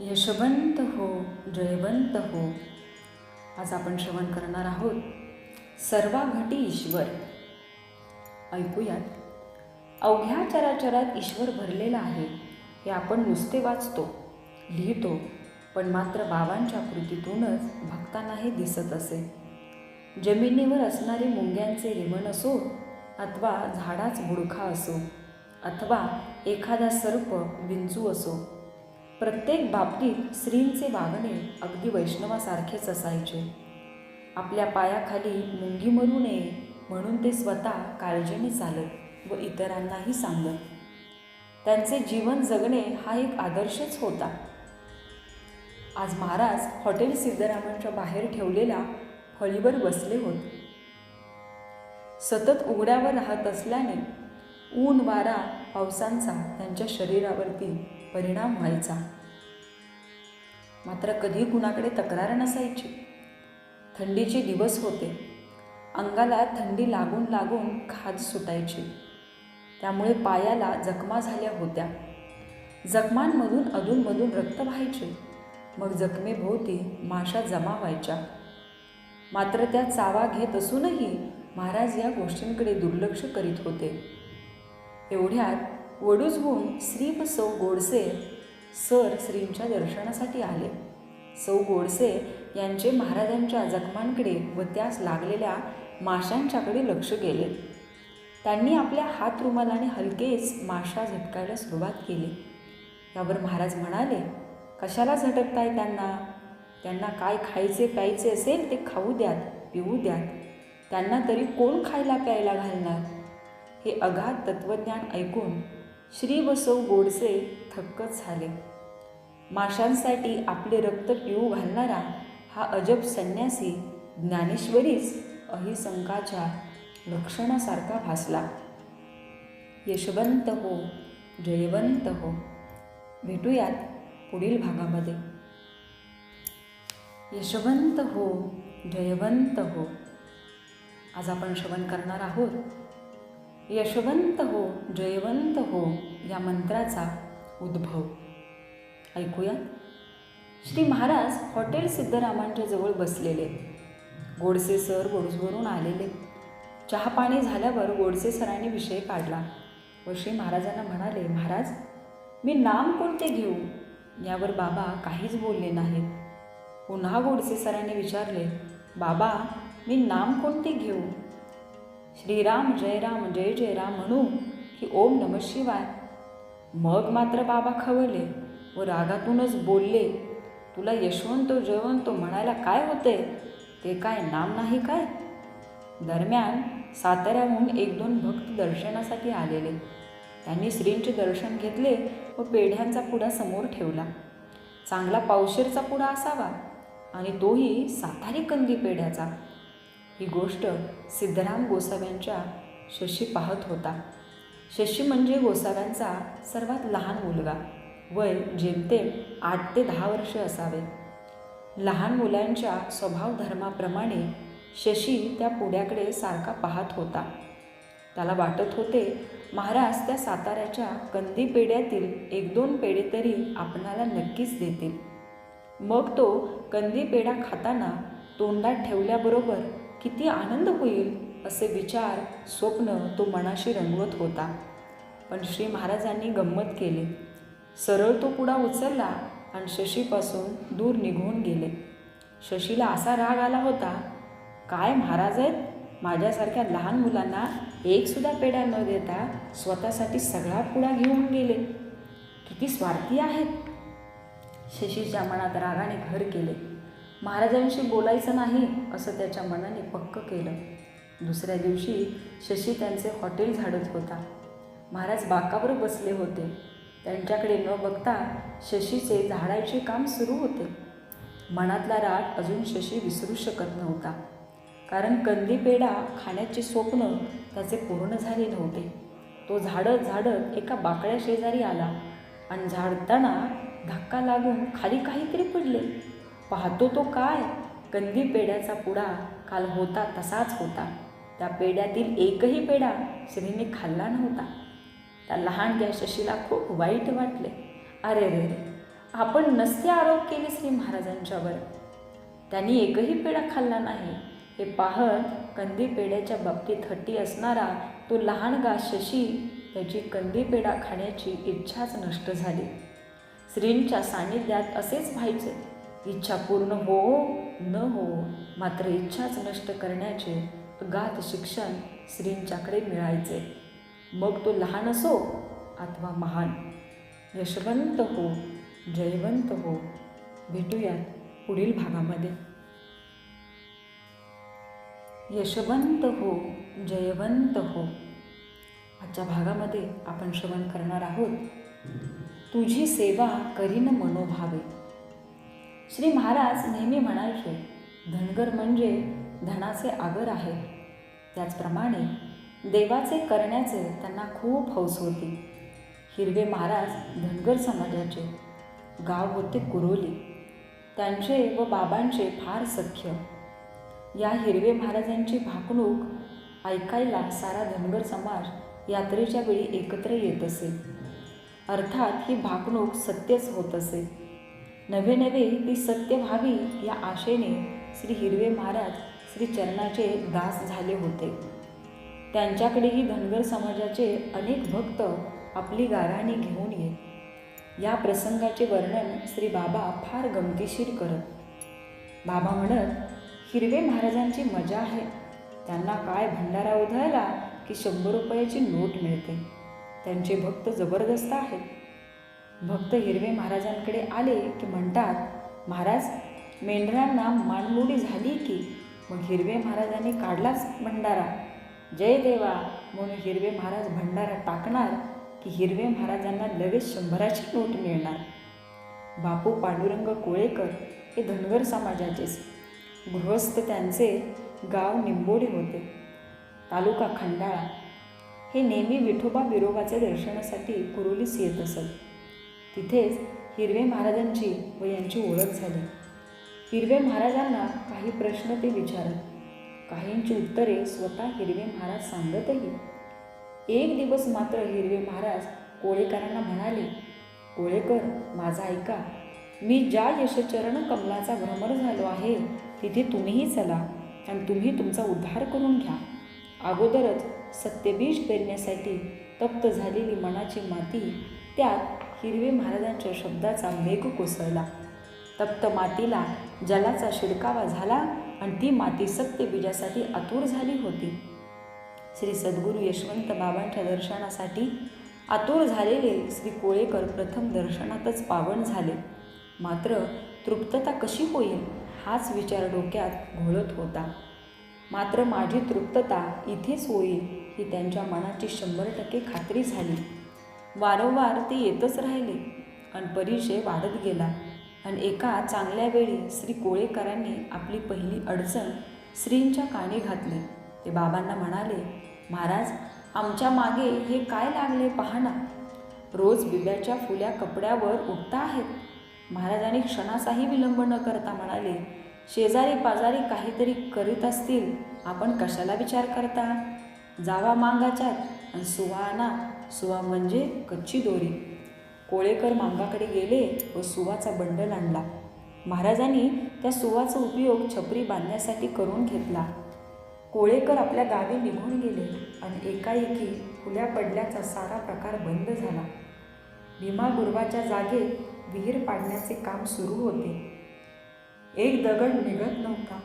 यशवंत हो जयवंत हो. आज आपण श्रवण करणार आहोत सर्वाघटी ईश्वर ऐकूयात. अवघ्या चराचरात ईश्वर भरलेला आहे हे आपण नुसते वाचतो लिहितो पण मात्र बाबांच्या कृतीतूनच भक्तांना हे दिसत असे. जमिनीवर असणारे मुंग्यांचे रिमण असो अथवा झाडाच बुडखा असो अथवा एखादा सर्प विंचू असो प्रत्येक बाबतीत श्रींचे वागणे अगदी वैष्णवासारखेच असायचे. आपल्या पायाखाली मुंगी मरू नये म्हणून ते स्वतः काळजीने चालत व इतरांनाही सांगत. त्यांचे जीवन जगणे हा एक आदर्शच होता. आज महाराज हॉटेल सिद्धरामांच्या बाहेर ठेवलेल्या फळीवर बसले होते. सतत उघड्यावर राहत असल्याने ऊन वारा पावसांचा त्यांच्या शरीरावरती परिणाम व्हायचा. मात्र कधी कुणाकडे तक्रार नसायची. थंडीचे दिवस होते. अंगाला थंडी लागून लागून खाज सुटायची. त्यामुळे पायाला जखमा झाल्या होत्या. जखमांमधून अधूनमधून रक्त व्हायचे. मग जखमेभोवती माशा जमा व्हायच्या. मात्र त्या चावा घेत असूनही महाराज या गोष्टींकडे दुर्लक्ष करीत होते. एवढ्यात वडूजहून श्री व सौ गोडसे सर श्रींच्या दर्शनासाठी आले. सौ गोडसे यांचे महाराजांच्या जखमांकडे व त्यास लागलेल्या माशांच्याकडे लक्ष गेले. त्यांनी आपल्या हात रुमालाने हलकेच माशा झटकायला सुरुवात केली. यावर महाराज म्हणाले कशाला झटकताय त्यांना? त्यांना काय खायचे प्यायचे असेल ते खाऊ द्यात पिऊ द्यात. त्यांना तरी कोण खायला प्यायला घालणार? हे अगाध तत्त्वज्ञान ऐकून श्री बसव गोडसे थक्कच झाले. माशांसाठी आपले रक्त पिऊ घालणारा हा अजब संन्यासी ज्ञानेश्वरीच अहिसंकाच्या लक्षणासारखा भासला. यशवंत हो जयवंत हो. भेटूयात पुढील भागामध्ये. यशवंत हो जयवंत हो. आज आपण श्रवण करणार आहोत. यशवंत हो जयवंत हो या मंत्राचा उद्भव. ऐकूया. श्री महाराज हॉटेल सिद्धरामांच्या जवळ बसलेले. गोडसे सर गोडसवरून आलेले. चहा पाणी झाल्यावर गोडसे सरांनी विषय काढला व श्री महाराजांना म्हणाले महाराज मी नाम कोणते घेऊ? यावर बाबा काहीच बोलले नाहीत. पुन्हा गोडसे सरांनी विचारले बाबा मी नाम कोणते घेऊ? श्रीराम जय राम जय जय राम म्हणू की ओम नम शिवाय. मग मात्र बाबा खवले व रागातूनच बोलले तुला यशवंत जयवंत म्हणायला काय होते ते काय नाम नाही काय? दरम्यान साताऱ्याहून एक दोन भक्त दर्शनासाठी आलेले. त्यांनी श्रींचे दर्शन घेतले व पेढ्यांचा पुडा समोर ठेवला. चांगला पावशेरचा पुडा असावा आणि तोही सातारी कंदी पेढ्याचा. ही गोष्ट सिद्धराम गोसाव्यांच्या शशी पाहत होता. शशी म्हणजे गोसाव्यांचा सर्वात लहान मुलगा. वय जेमतेम आठ ते दहा वर्ष असावे. लहान मुलांच्या स्वभावधर्माप्रमाणे शशी त्या पुढ्याकडे सारखा पाहत होता. त्याला वाटत होते महाराज त्या साताऱ्याच्या कंदी पेढ्यातील एक दोन पेढे तरी आपणाला नक्कीच देतील. मग तो कंदी पेढा खाताना तोंडात ठेवल्याबरोबर किती आनंद होईल असे विचार स्वप्न तो मनाशी रंगवत होता. पण श्री महाराजांनी गंमत केली. सरळ तो पुडा उचलला आणि शशीपासून दूर निघून गेले. शशीला असा राग आला होता काय महाराज आहेत? माझ्यासारख्या लहान मुलांना एकसुद्धा पेढा न देता स्वतःसाठी सगळा पुडा घेऊन गेले. किती स्वार्थी आहेत. शशीच्या मनात रागाने घर केले महाराजांशी बोलायचं नाही असं त्याच्या मनाने पक्क केलं. दुसऱ्या दिवशी शशी त्यांचे हॉटेल झाडत होता. महाराज बाकावर बसले होते. त्यांच्याकडे न बघता शशीचे झाडायचे काम सुरू होते. मनातला राग अजून शशी विसरू शकत नव्हता. कारण कंदी पेढा खाण्याचे स्वप्न त्याचे पूर्ण झाले नव्हते. तो झाडत झाडत एका बाकड्या शेजारी आला आणि झाडताना धक्का लागून खाली काहीतरी पडले. पाहतो तो काय? कंदी पेढ्याचा पुडा काल होता तसाच होता. त्या पेढ्यातील एकही पेढा श्रीने खाल्ला नव्हता. त्या लहानग्या शशीला खूप वाईट वाटले. अरे रे आपण नसते आरोप केले श्री महाराजांच्यावर त्यांनी एकही पेढा खाल्ला नाही. हे पाहत कंदी पेढ्याच्या बाबतीत हट्टी असणारा तो लहान गा शशी त्याची कंदी पेढा खाण्याची इच्छाच नष्ट झाली. श्रींच्या सान्निध्यात असेच व्हायचे. इच्छा पूर्ण हो न हो मात्र इच्छाच नष्ट करण्याचे गात शिक्षण श्रींच्याकडे मिळायचे. मग तो लहान असो अथवा महान यशवंत हो जयवंत हो भेटूयात पुढील भागामध्ये. यशवंत हो जयवंत हो आजच्या भागामध्ये आपण श्रवण करणार आहोत. तुझी सेवा करीन मनोभावे. श्री महाराज नेहमी म्हणायचे धनगर म्हणजे धनाचे आगर आहे. त्याचप्रमाणे देवाचे करण्याचे त्यांना खूप हौस होती. हिरवे महाराज धनगर समाजाचे गाव होते कुरोली. त्यांचे व बाबांचे फार सख्य. या हिरवे महाराजांची भाकणूक ऐकायला सारा धनगर समाज यात्रेच्या वेळी एकत्र येत असे. अर्थात ही भाकणूक सत्यच होत असे. नवे नवे ती सत्य व्हावी या आशेने श्री हिरवे महाराज श्री चरणाचे दास झाले होते. त्यांच्याकडेही धनगर समाजाचे अनेक भक्त आपली गाराणी घेऊन येत. या प्रसंगाचे वर्णन श्री बाबा फार गमतीशीर करत. बाबा म्हणत हिरवे महाराजांची मजा आहे. त्यांना काय भंडारा उधळला की शंभर रुपयाची नोट मिळते. त्यांचे भक्त जबरदस्त आहेत. भक्त हिरवे महाराजांकडे आले की म्हणतात महाराज मेंढरांना मानमोडी झाली की मग हिरवे महाराजांनी काढलाच भंडारा. जय देवा म्हणून हिरवे महाराज भंडारा टाकणार की हिरवे महाराजांना लगेच शंभराची नोट मिळणार. बापू पांडुरंग कोळेकर हे धनगर समाजाचेच. गृहस्थ त्यांचे गाव निंबोडे होते. तालुका खंडाळा. हे नेहमी विठोबा बिरोबाच्या दर्शनासाठी कुरोलीस येत असत. तिथेच हिरवे महाराजांची व यांची ओळख झाली. हिरवे महाराजांना काही प्रश्न ते विचारत. काहींची उत्तरे स्वतः हिरवे महाराज सांगतही. एक दिवस मात्र हिरवे महाराज कोळेकरांना म्हणाले कोळेकर माझा ऐका. मी ज्या यशचरण कमलाचा भ्रमर झालो आहे तिथे तुम्हीही चला आणि तुम्ही तुमचा उद्धार करून घ्या. अगोदरच सत्यबीज पेरण्यासाठी तप्त झालेली मनाची माती त्यात हिरवे महाराजांच्या शब्दाचा मेघ कोसळला. तप्त मातीला जलाचा शिडकावा झाला आणि ती माती सत्यबीजासाठी आतुर झाली होती. श्री सद्गुरू यशवंत बाबांच्या दर्शनासाठी आतुर झालेले श्री कोळेकर प्रथम दर्शनातच पावन झाले. मात्र तृप्तता कशी होईल हाच विचार डोक्यात घोळत होता. मात्र माझी तृप्तता इथेच होईल ही त्यांच्या मनाची शंभर टक्के खात्री झाली. वारंवार ते येतच राहिले. आणि परिचय वाढत गेला. आणि एका चांगल्या वेळी श्री कोळेकरांनी आपली पहिली अडचण श्रींच्या काणी घातली. ते बाबांना म्हणाले महाराज आमच्या मागे हे काय लागले पाहणा रोज बिब्याच्या फुल्या कपड्यावर उठता आहेत. महाराजांनी क्षणाचाही विलंब न करता म्हणाले शेजारी पाजारी काहीतरी करीत असतील. आपण कशाला विचार करता? जावा मांगाच्यात. आणि सुवाना सुवा म्हणजे कच्ची दोरी. कोळेकर मांगाकडे गेले व सुवाचा बंडल आणला. महाराजांनी त्या सुवाचा उपयोग छपरी बांधण्यासाठी करून घेतला. कोळेकर आपल्या गावी निघून गेले आणि एकाएकी फुल्या पडल्याचा सारा प्रकार बंद झाला. भीमा गुरवाच्या जागेत विहीर पाडण्याचे काम सुरू होते. एक दगड निघत नव्हता.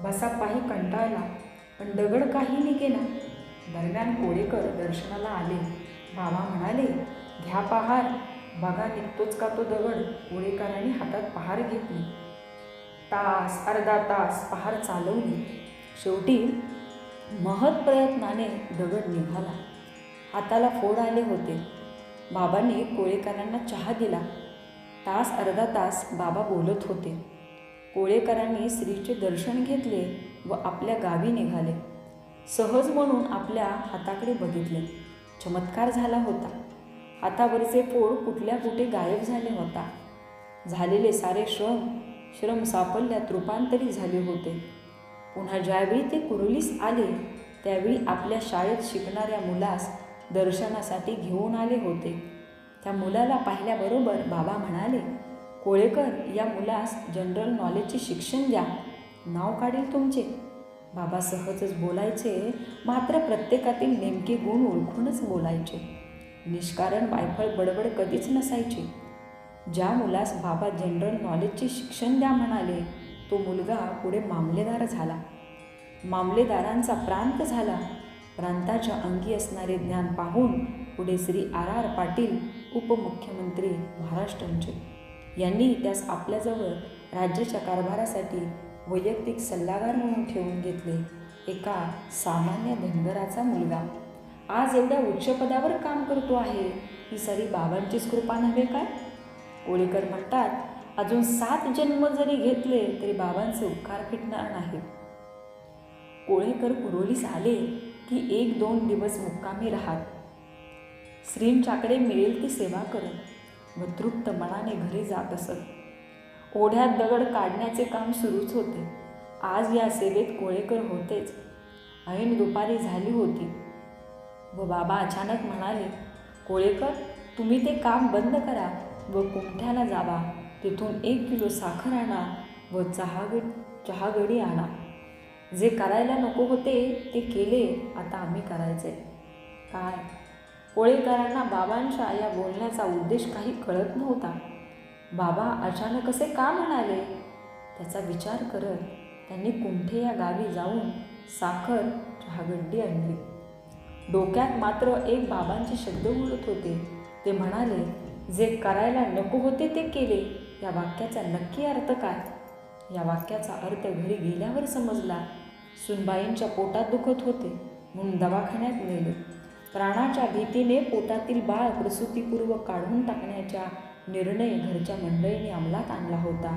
बसापाही कंटाळला पण दगड काही निघेना. दरम्यान कोळेकर दर्शनाला आले. बाबा म्हणाले घ्या पहार. बघा निघतोच का तो दगड. कोळेकरांनी हातात पहार घेतली. तास अर्धा तास पहार चालवली. शेवटी महत प्रयत्नाने दगड निघाला. हाताला फोड आले होते. बाबांनी कोळेकरांना चहा दिला. तास अर्धा तास बाबा बोलत होते. कोळेकरांनी स्त्रीचे दर्शन घेतले व आपल्या गावी निघाले. सहज म्हणून आपल्या हाताकडे बघितले. चमत्कार झाला होता. हातावरचे पोळ कुठल्या कुठे गायब झाले होता. झालेले सारे श्रम श्रम साफल्यात रूपांतरित झाले होते. पुन्हा ज्यावेळी ते कुरुलीस आले त्यावेळी आपल्या शाळेत शिकणाऱ्या मुलास दर्शनासाठी घेऊन आले होते. त्या मुलाला पाहिल्याबरोबर बाबा म्हणाले कोळेकर या मुलास जनरल नॉलेजचे शिक्षण द्या. नाव काढेल तुमचे. बाबा सहजच बोलायचे मात्र प्रत्येकातील नेमके गुण ओळखूनच बोलायचे. निष्कारण वायफळ बडबड कधीच नसायची. ज्या मुलास बाबा जनरल नॉलेजचे शिक्षण द्या म्हणाले तो मुलगा पुढे मामलेदार झाला. मामलेदारांचा प्रांत झाला. प्रांताच्या अंगी असणारे ज्ञान पाहून पुढे श्री आर आर पाटील उपमुख्यमंत्री महाराष्ट्रांचे. यांनी त्यास आपल्याजवळ राज्याच्या कारभारासाठी वैयक्तिक सल्लागार म्हणून ठेवून घेतले एका सामान्य धनगराचा मुलगा. आज एवढ्या उच्च पदावर काम करतो आहे. ही सारी बाबांचीच कृपा नव्हे काय? कोळीकर म्हणतात अजून सात जन्म जरी घेतले तरी बाबांचे उपकार फिटणार नाही. कोळेकर कुरोलीस आले की एक दोन दिवस मुक्कामी राहत. श्रींच्याकडे मिळेल ती सेवा करत व तृप्त मनाने घरी जात असत. ओढ्यात दगड काढण्याचे काम सुरूच होते. आज या सेवेत कोळेकर होतेच. ऐन दुपारी झाली होती. व बाबा अचानक म्हणाले कोळेकर तुम्ही ते काम बंद करा व कुमठ्याला जावा. तिथून एक किलो साखर आणा व चहाग चहागडी आणा. जे करायला नको होते ते केले. आता आम्ही करायचे. काय? कोळेकरांना बाबांच्या या बोलण्याचा उद्देश काही कळत नव्हता. बाबा अचानक असे का म्हणाले? त्याचा विचार करत त्यांनी कुंठे या गावी जाऊन साखर चहागड्डी आणली. डोक्यात मात्र एक बाबांचे शब्द उडत होते. ते म्हणाले जे करायला नको होते ते केले. या वाक्याचा नक्की अर्थ काय? या वाक्याचा अर्थ घरी गेल्यावर समजला. सुनबाईंच्या पोटात दुखत होते. म्हणून दवाखान्यात नेले. प्राणाच्या भीतीने पोटातील बाळ प्रसूतीपूर्व काढून टाकण्याच्या निर्णय घरच्या मंडळीने अंमलात आणला होता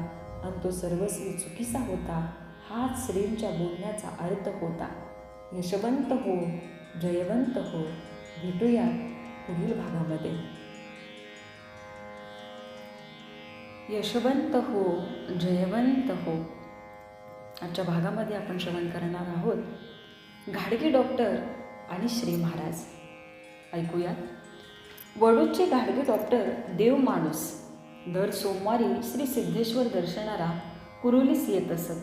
आणि तो सर्वस्वी चुकीचा होता हाच श्रींच्या बोलण्याचा अर्थ होता. यशवंत हो जयवंत हो भेटूया पुढील भागामध्ये. यशवंत हो जयवंत हो. आजच्या भागामध्ये आपण श्रवण करणार आहोत. घाडगे डॉक्टर आणि श्री महाराज. ऐकूयात. वडूदचे गाडगे डॉक्टर देव माणूस दर सोमवारी श्री सिद्धेश्वर दर्शनाला कुरुलीस येत असत.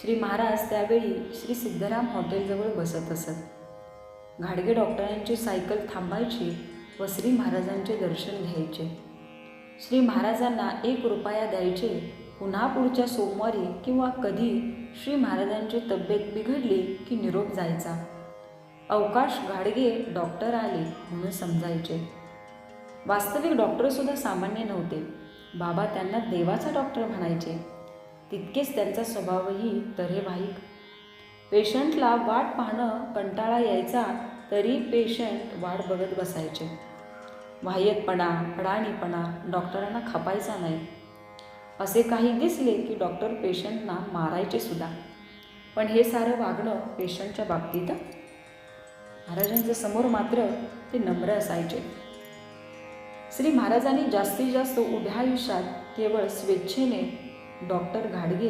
श्री महाराज त्यावेळी श्री सिद्धराम हॉटेलजवळ बसत असत. घाडगे डॉक्टरांची सायकल थांबायची व श्री महाराजांचे दर्शन घ्यायचे. श्री महाराजांना एक रुपया द्यायचे. पुन्हा पुढच्या सोमवारी किंवा कधी श्री महाराजांची तब्येत बिघडली की निरोप जायचा. अवकाश घाडगे डॉक्टर आले म्हणून समजायचे. वास्तविक डॉक्टरसुद्धा सामान्य नव्हते. बाबा त्यांना देवाचा डॉक्टर म्हणायचे. तितकेच त्यांचा स्वभावही तऱ्हेवाईक पेशंटला वाट पाहणं कंटाळा यायचा तरी पेशंट वाट बघत बसायचे. वाह्यतपणा अडाणीपणा डॉक्टरांना खपायचा नाही. असे काही दिसले की डॉक्टर पेशंटना मारायचे सुद्धा. पण हे सारं वागणं पेशंटच्या बाबतीत? महाराजांच्या समोर मात्र ते नम्र असायचे. श्री महाराजांनी जास्तीत जास्त उभ्या आयुष्यात केवळ स्वेच्छेने डॉक्टर घाडगे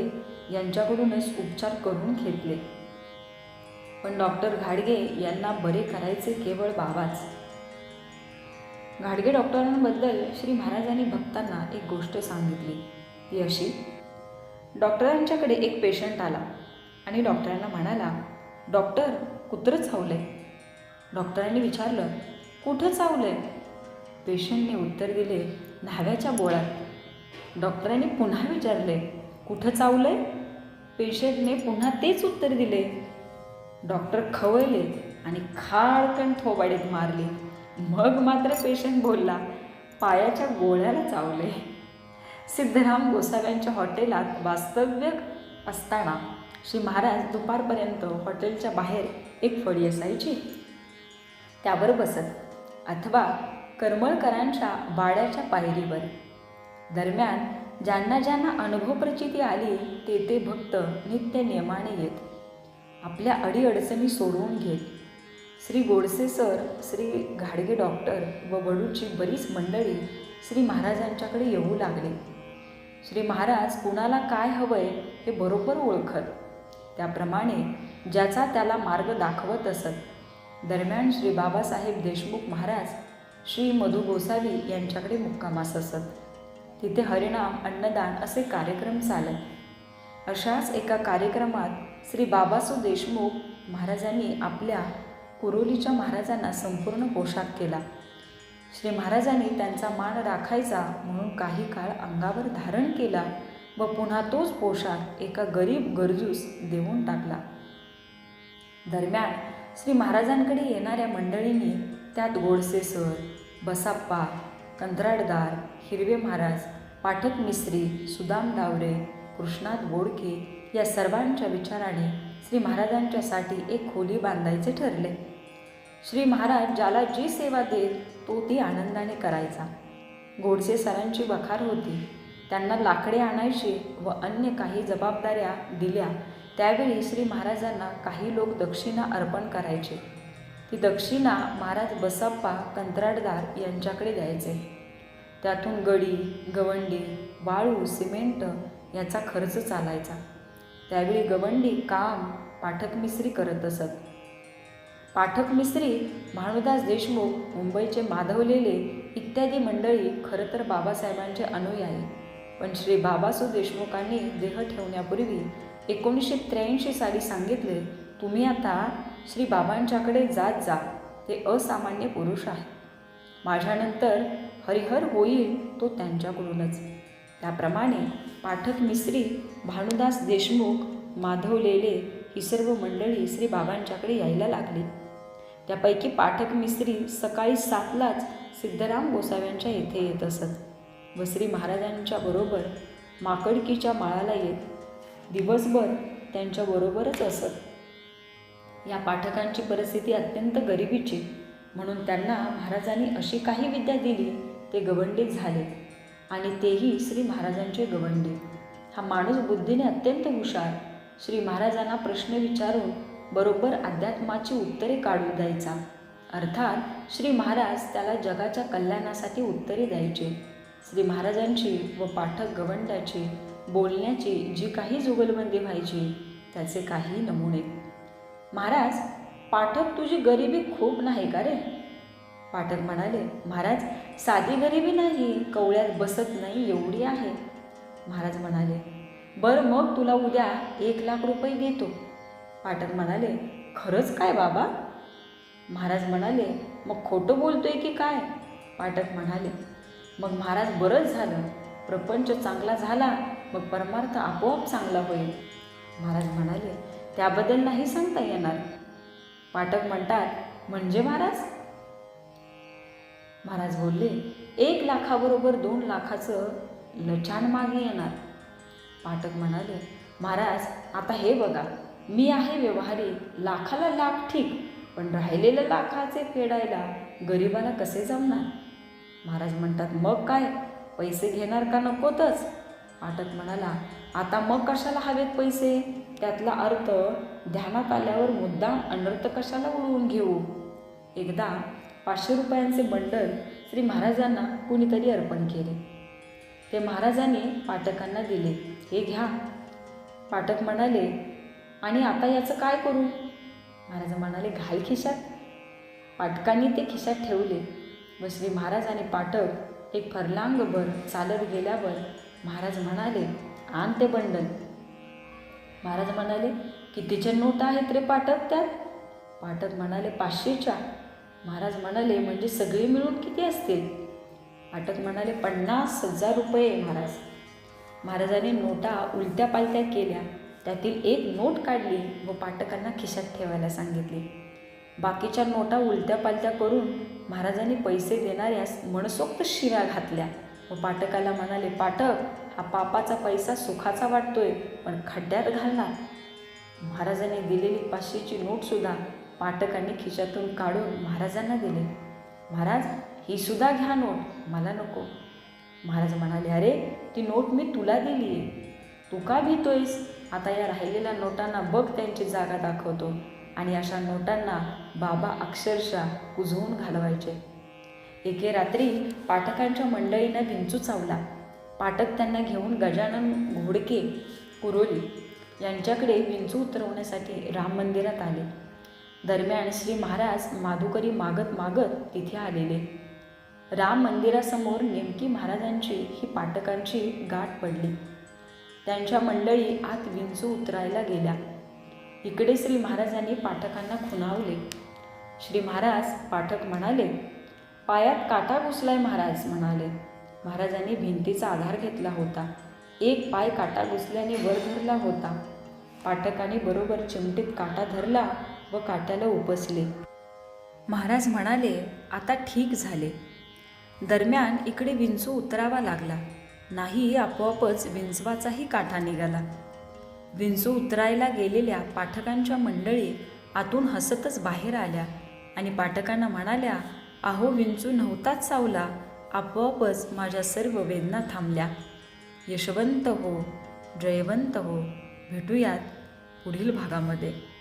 यांच्याकडूनच उपचार करून घेतले. पण डॉक्टर घाडगे यांना बरे करायचे केवळ बाबाच. घाडगे डॉक्टरांबद्दल श्री महाराजांनी भक्तांना एक गोष्ट सांगितली. ती अशी डॉक्टरांच्याकडे एक पेशंट आला आणि डॉक्टरांना म्हणाला डॉक्टर कुत्रं आहे डॉक्टरांनी विचारलं कुठं आहे पेशंटने उत्तर दिले न्हाव्याच्या बोळात. डॉक्टरांनी पुन्हा विचारले कुठं चावलंय? पेशंटने पुन्हा तेच उत्तर दिले. डॉक्टर खवळले आणि खाडकण थोबाडीत मारली. मग मात्र पेशंट बोलला पायाच्या गोळ्याला चावले. सिद्धराम गोसाव्यांच्या हॉटेलात वास्तव्य असताना श्री महाराज दुपारपर्यंत हॉटेलच्या बाहेर एक फळी असायची. त्यावर बसत अथवा करमळकरांच्या बाड्याच्या पायरीवर. दरम्यान ज्यांना ज्यांना अनुभव प्रचिती आली ते ते भक्त नित्य नियमाने येत. आपल्या अडीअडचणी सोडवून घेत. श्री गोडसे सर श्री घाडगे डॉक्टर व वडूची बरीच मंडळी श्री महाराजांच्याकडे येऊ लागले. श्री महाराज कुणाला काय हवंय हे बरोबर ओळखत. त्याप्रमाणे ज्याचा त्याला मार्ग दाखवत असत. दरम्यान श्री बाबासाहेब देशमुख महाराज श्री मधु गोसावी यांच्याकडे मुक्कामास असत. तिथे हरिणाम अन्नदान असे कार्यक्रम चालत. अशाच एका कार्यक्रमात श्री बाबासू देशमुख महाराजांनी आपल्या कुरोलीच्या महाराजांना संपूर्ण पोशाख केला. श्री महाराजांनी त्यांचा मान राखायचा म्हणून काही काळ अंगावर धारण केला व पुन्हा तोच पोशाख एका गरीब गरजूस देऊन टाकला. दरम्यान श्री महाराजांकडे येणाऱ्या मंडळींनी त्यात गोडसे सर बसाप्पा कंत्राटदार हिरवे महाराज पाठक मिस्त्री सुदाम डावरे कृष्णात बोडके या सर्वांच्या विचाराने श्री महाराजांच्यासाठी एक खोली बांधायचे ठरले. श्री महाराज ज्याला जी सेवा देत तो ती आनंदाने करायचा. गोडसे सरांची वखार होती. त्यांना लाकडे आणायची व अन्य काही जबाबदाऱ्या दिल्या. त्यावेळी श्री महाराजांना काही लोक दक्षिणा अर्पण करायचे. ही दक्षिणा महाराज बसाप्पा कंत्राटदार यांच्याकडे द्यायचे. त्यातून गडी गवंडी वाळू सिमेंट याचा खर्च चालायचा. त्यावेळी गवंडी काम पाठक मिस्त्री करत असत. पाठक मिस्त्री भानुदास देशमुख मुंबईचे माधवलेले इत्यादी मंडळी खरं तर बाबासाहेबांचे अनुयायी. पण श्री बाबासू देशमुखांनी देह ठेवण्यापूर्वी एकोणीसशे त्र्याऐंशी साली सांगितले तुम्ही आता श्री बाबांच्याकडे जात जा ते असामान्य पुरुष आहे माझ्यानंतर हरिहर होईल तो त्यांच्याकडूनच. त्याप्रमाणे पाठक मिस्त्री भानुदास देशमुख माधवलेले ही सर्व मंडळी श्री बाबांच्याकडे यायला लागली. त्यापैकी पाठक मिस्त्री सकाळी सातलाच सिद्धराम गोसाव्यांच्या येथे येत असत व श्री महाराजांच्या बरोबर माकडकीच्या माळाला येत. दिवसभर त्यांच्याबरोबरच असत. या पाठकांची परिस्थिती अत्यंत गरिबीची. म्हणून त्यांना महाराजांनी अशी काही विद्या दिली ते गवंडे झाले. आणि तेही श्री महाराजांचे गवंडे. हा माणूस बुद्धीने अत्यंत हुशार. श्री महाराजांना प्रश्न विचारून बरोबर अध्यात्माची उत्तरे काढू द्यायचा. अर्थात श्री महाराज त्याला जगाच्या कल्याणासाठी उत्तरे द्यायचे. श्री महाराजांची व पाठक गवंडाची बोलण्याची जी काही जुगलबंदी व्हायची त्याचे काही नमुने. महाराज पाठक तुझी गरिबी खूप नाही का रे? पाठक म्हणाले महाराज साधी गरिबी नाही कवळ्यात बसत नाही एवढी आहे. महाराज म्हणाले बरं मग तुला उद्या एक लाख रुपये देतो. पाठक म्हणाले खरंच काय बाबा? महाराज म्हणाले मग खोटं बोलतोय की काय? पाठक म्हणाले मग महाराज बरंच झालं प्रपंच चांगला झाला मग परमार्थ आपोआप चांगला होईल. महाराज म्हणाले त्याबद्दल नाही सांगता येणार. पाठक म्हणतात म्हणजे महाराज? महाराज बोलले एक लाखाबरोबर दोन लाखाचं लचाण मागे येणार. पाठक म्हणाले महाराज आता हे बघा मी आहे व्यवहारी लाखाला लाख ठीक पण राहिलेलं लाखाचे फेडायला गरिबाला कसे जमणार? महाराज म्हणतात मग काय पैसे घेणार का नकोतच? पाठक म्हणाला आता मग कशाला हवेत पैसे? त्यातला अर्थ ध्यानात आल्यावर मुद्दाम अनर्थ कशाला उडवून घेऊ? एकदा पाचशे रुपयांचे बंडल श्री महाराजांना कुणीतरी अर्पण केले. ते महाराजांनी पाठकांना दिले हे घ्या. पाठक म्हणाले आणि आता याचं काय करू? महाराज म्हणाले घाल खिशात. पाठकांनी ते खिशात ठेवले व श्री महाराज आणि पाठक एक फरलांगभर चालत गेल्यावर महाराज म्हणाले आण ते बंडल. महाराज म्हणाले कितीच्या नोट आहेत रे पाठक त्यात? पाठक म्हणाले पाचशेच्या. महाराज म्हणाले म्हणजे सगळे मिळून किती असतील? पाठक म्हणाले पन्नास हजार रुपये महाराज. महाराजांनी नोटा उलट्या पालत्या केल्या. त्यातील एक नोट काढली व पाठकांना खिशात ठेवायला सांगितली. बाकीच्या नोटा उलट्या पालत्या करून महाराजांनी पैसे देणाऱ्यास मनसोक्त शिव्या घातल्या. व पाठकाला म्हणाले पाठक हा पापाचा पैसा सुखाचा वाटतोय पण खड्ड्यात घालणार. महाराजांनी दिलेली पाचशेची नोटसुद्धा पाठकांनी खिशातून काढून महाराजांना दिले. महाराज ही सुद्धा घ्या नोट मला नको. महाराज म्हणाले अरे ती नोट मी तुला दिली आहे. तू का भीतोयस? आता या राहिलेल्या नोटांना बघ त्यांची जागा दाखवतो. आणि अशा नोटांना बाबा अक्षरशः कुजवून घालवायचे. एके रात्री पाठकांच्या मंडळींना विंचू चावला. पाठक त्यांना घेऊन गजानन घोडके कुरोली यांच्याकडे विंचू उतरवण्यासाठी राम मंदिरात आले. दरम्यान श्री महाराज माधुकरी मागत मागत तिथे आलेले. राम मंदिरासमोर नेमकी महाराजांची ही पाठकांची गाठ पडली. त्यांच्या मंडळी आत विंचू उतरायला गेल्या. इकडे श्री महाराजांनी पाठकांना खुणावले. श्री महाराज पाठक म्हणाले पायात काटा घुसलाय महाराज म्हणाले. महाराजांनी भिंतीचा आधार घेतला होता. एक पाय काटा घुसल्याने वर धरला होता. पाठकाने बरोबर चिमटीत काटा धरला व काट्याला उपसले. महाराज म्हणाले आता ठीक झाले. दरम्यान इकडे विंचू उतरावा लागला. नाही आपोआपच विंचवाचाही काठा निघाला. विंचू उतरायला गेलेल्या पाठकांच्या मंडळी आतून हसतच बाहेर आल्या आणि पाठकांना म्हणाल्या अहो विंचू नव्हताच सावला. आपोआपच माझ्या सर्व वेदना थांबल्या. यशवंत हो जयवंत हो भेटूयात पुढील भागामध्ये.